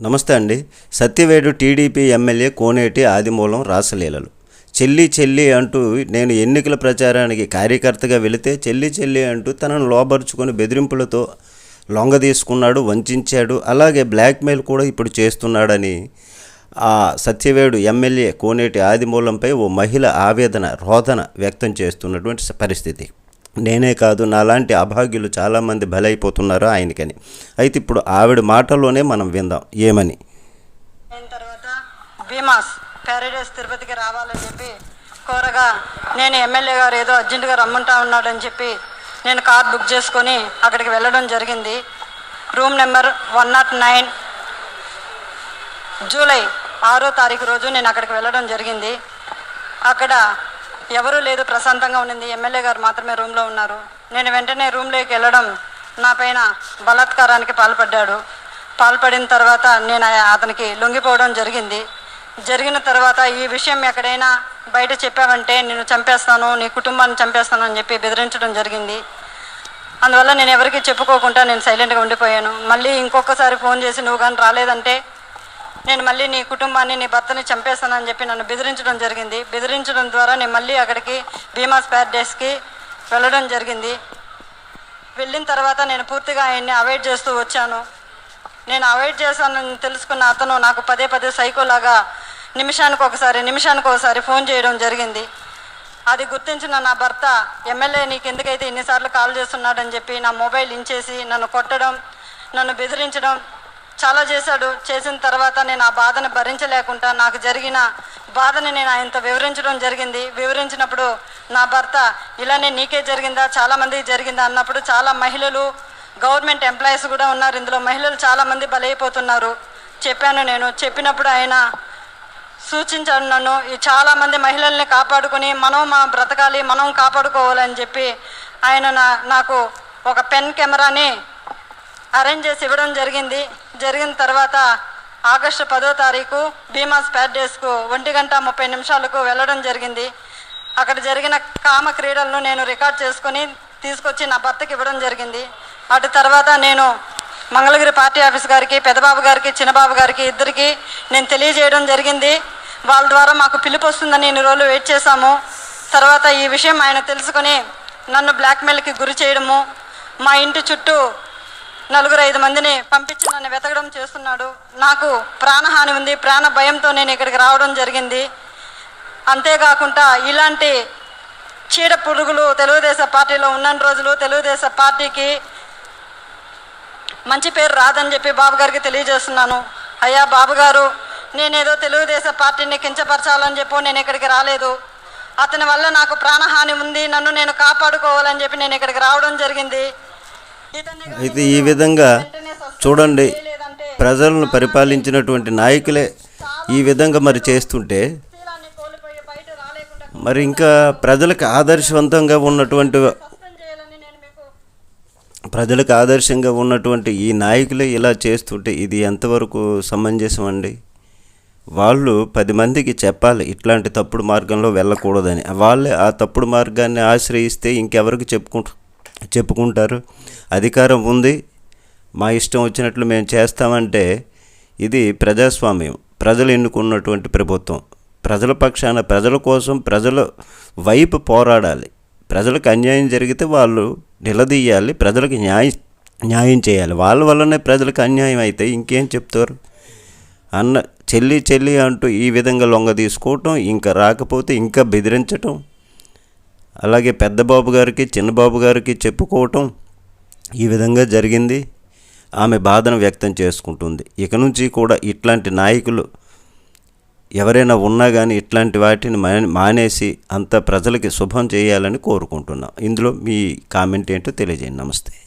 నమస్తే అండి. Satyavedu TDP MLA Koneti Adimulam రాసలీలలు. చెల్లి చెల్లి అంటూ నేను ఎన్నికల ప్రచారానికి కార్యకర్తగా వెళితే చెల్లి చెల్లి అంటూ తనను లోబరుచుకొని బెదిరింపులతో లొంగ తీసుకున్నాడు వంచాడు. అలాగే బ్లాక్మెయిల్ కూడా ఇప్పుడు చేస్తున్నాడని ఆ సత్యవేడు ఎమ్మెల్యే కోనేటి ఆదిమూలంపై ఓ మహిళ ఆవేదన రోదన వ్యక్తం చేస్తున్నటువంటి పరిస్థితి. నేనే కాదు నాలాంటి అభాగ్యులు చాలామంది బలైపోతున్నారు ఆయనకని. అయితే ఇప్పుడు ఆవిడ మాటల్లోనే మనం విందాం. ఏమని? తర్వాత భీమాస్ ప్యారడైస్ తిరుపతికి రావాలని చెప్పి కోరగా నేను ఎమ్మెల్యే గారు ఏదో అర్జెంటుగా రమ్మంటా ఉన్నాడని చెప్పి నేను కార్ బుక్ చేసుకొని అక్కడికి వెళ్ళడం జరిగింది. Room number one not nine July ఆరో తారీఖు రోజు నేను అక్కడికి వెళ్ళడం జరిగింది. అక్కడ ఎవరూ లేదు ప్రశాంతంగా ఉన్నింది. ఎమ్మెల్యే గారు మాత్రమే రూమ్లో ఉన్నారు. నేను వెంటనే రూమ్లోకి వెళ్ళడం నా పైన బలాత్కారానికి పాల్పడ్డాడు. పాల్పడిన తర్వాత నేను అతనికి లొంగిపోవడం జరిగింది. జరిగిన తర్వాత ఈ విషయం ఎక్కడైనా బయట చెప్పావంటే నేను చంపేస్తాను నీ కుటుంబాన్ని చంపేస్తాను అని చెప్పి బెదిరించడం జరిగింది. అందువల్ల నేను ఎవరికి చెప్పుకోకుండా నేను సైలెంట్గా ఉండిపోయాను. మళ్ళీ ఇంకొకసారి ఫోన్ చేసి నువ్వు కానీ రాలేదంటే నేను మళ్ళీ నీ కుటుంబాన్ని నీ భర్తని చంపేస్తానని చెప్పి నన్ను బెదిరించడం జరిగింది. బెదిరించడం ద్వారా నేను మళ్ళీ అక్కడికి భీమాస్ ప్యారడైస్కి వెళ్ళడం జరిగింది. వెళ్ళిన తర్వాత నేను పూర్తిగా ఆయన్ని అవాయిడ్ చేస్తూ వచ్చాను. నేను అవాయిడ్ చేశానని తెలుసుకున్న అతను నాకు పదే పదే సైకోలాగా నిమిషానికి ఒకసారి నిమిషానికి ఒకసారి ఫోన్ చేయడం జరిగింది. అది గుర్తించిన నా భర్త ఎమ్మెల్యే నీకు ఎందుకైతే ఇన్నిసార్లు కాల్ చేస్తున్నాడని చెప్పి నా మొబైల్ ఇంచేసి నన్ను కొట్టడం నన్ను బెదిరించడం చాలా చేశాడు. చేసిన తర్వాత నేను ఆ బాధను భరించలేకుండా నాకు జరిగిన బాధని నేను ఆయనతో వివరించడం జరిగింది. వివరించినప్పుడు నా భర్త ఇలానే నీకే జరిగిందా? చాలామందికి జరిగిందా? అన్నప్పుడు చాలా మహిళలు గవర్నమెంట్ ఎంప్లాయీస్ కూడా ఉన్నారు. ఇందులో మహిళలు చాలామంది బలైపోతున్నారు. చెప్పాను నేను. చెప్పినప్పుడు ఆయన సూచించాడు నన్ను ఈ చాలామంది మహిళల్ని కాపాడుకొని మనం మా బ్రతకాలి మనం కాపాడుకోవాలని చెప్పి ఆయన నా నాకు ఒక పెన్ కెమెరాని అరేంజ్ చేసి ఇవ్వడం జరిగింది. జరిగిన తర్వాత ఆగస్టు పదో తారీఖు భీమా స్పాట్ డేస్కు ఒంటి గంట ముప్పై నిమిషాలకు వెళ్ళడం జరిగింది. అక్కడ జరిగిన కామ క్రీడలను నేను రికార్డ్ చేసుకొని తీసుకొచ్చి నా భర్తకి ఇవ్వడం జరిగింది. అటు తర్వాత నేను మంగళగిరి పార్టీ ఆఫీస్ గారికి పెదబాబు గారికి చిన్నబాబు గారికి ఇద్దరికి నేను తెలియజేయడం జరిగింది. వాళ్ళ ద్వారా మాకు పిలుపు వస్తుందని ఇన్ని రోజులు వెయిట్ చేశాము. తర్వాత ఈ విషయం ఆయన తెలుసుకొని నన్ను బ్లాక్మెయిల్కి గురి చేయడము మా ఇంటి చుట్టూ నలుగురు ఐదు మందిని పంపించి నన్ను వెతకడం చేస్తున్నాడు. నాకు ప్రాణహాని ఉంది ప్రాణ భయంతో నేను ఇక్కడికి రావడం జరిగింది. అంతేకాకుండా ఇలాంటి చీడ పురుగులు తెలుగుదేశం పార్టీలో ఉన్న రోజులు తెలుగుదేశం పార్టీకి మంచి పేరు రాదని చెప్పి బాబు గారికి తెలియజేస్తున్నాను. అయ్యా బాబు గారు నేనేదో తెలుగుదేశం పార్టీని కించపరచాలని చెప్పి నేను ఇక్కడికి రాలేదు. అతని వల్ల నాకు ప్రాణహాని ఉంది నన్ను నేను కాపాడుకోవాలని చెప్పి నేను ఇక్కడికి రావడం జరిగింది. అయితే ఈ విధంగా చూడండి ప్రజలను పరిపాలించినటువంటి నాయకులే ఈ విధంగా మరి చేస్తుంటే మరి ఇంకా ప్రజలకు ఆదర్శవంతంగా ఉన్నటువంటి ప్రజలకు ఆదర్శంగా ఉన్నటువంటి ఈ నాయకులే ఇలా చేస్తుంటే ఇది ఎంతవరకు సమంజసం అండి? వాళ్ళు పది మందికి చెప్పాలి ఇట్లాంటి తప్పుడు మార్గంలో వెళ్ళకూడదని. వాళ్ళే ఆ తప్పుడు మార్గాన్ని ఆశ్రయిస్తే ఇంకెవరికి చెప్పుకుంటారు? చెప్పుకుంటారు. అధికారం ఉంది. మా ఇష్టం వచ్చినట్లు మేము చేస్తామంటే ఇది ప్రజాస్వామ్యం. ప్రజలు ఎన్నుకున్నటువంటి ప్రభుత్వం. ప్రజల పక్షాన ప్రజల కోసం ప్రజల వైపు పోరాడాలి. ప్రజలకు అన్యాయం జరిగితే వాళ్ళు నిలదీయాలి. ప్రజలకు న్యాయం న్యాయం చేయాలి. వాళ్ళ వల్లనే ప్రజలకు అన్యాయం అయితే ఇంకేం చెప్తారు? అన్న చెల్లి చెల్లి అంటూ ఈ విధంగా లొంగ తీసుకోవటం ఇంకా రాకపోతే ఇంకా బెదిరించటం అలాగే పెద్ద బాబు గారికి చిన్నబాబు గారికి చెప్పుకోవటం ఈ విధంగా జరిగింది. ఆమె బాధను వ్యక్తం చేసుకుంటుంది. ఇక నుంచి కూడా ఇట్లాంటి నాయకులు ఎవరైనా ఉన్నా కానీ ఇట్లాంటి వాటిని మానేసి అంత ప్రజలకి శుభం చేయాలని కోరుకుంటున్నాం. ఇందులో మీ కామెంట్ ఏంటో తెలియజేయండి. నమస్తే.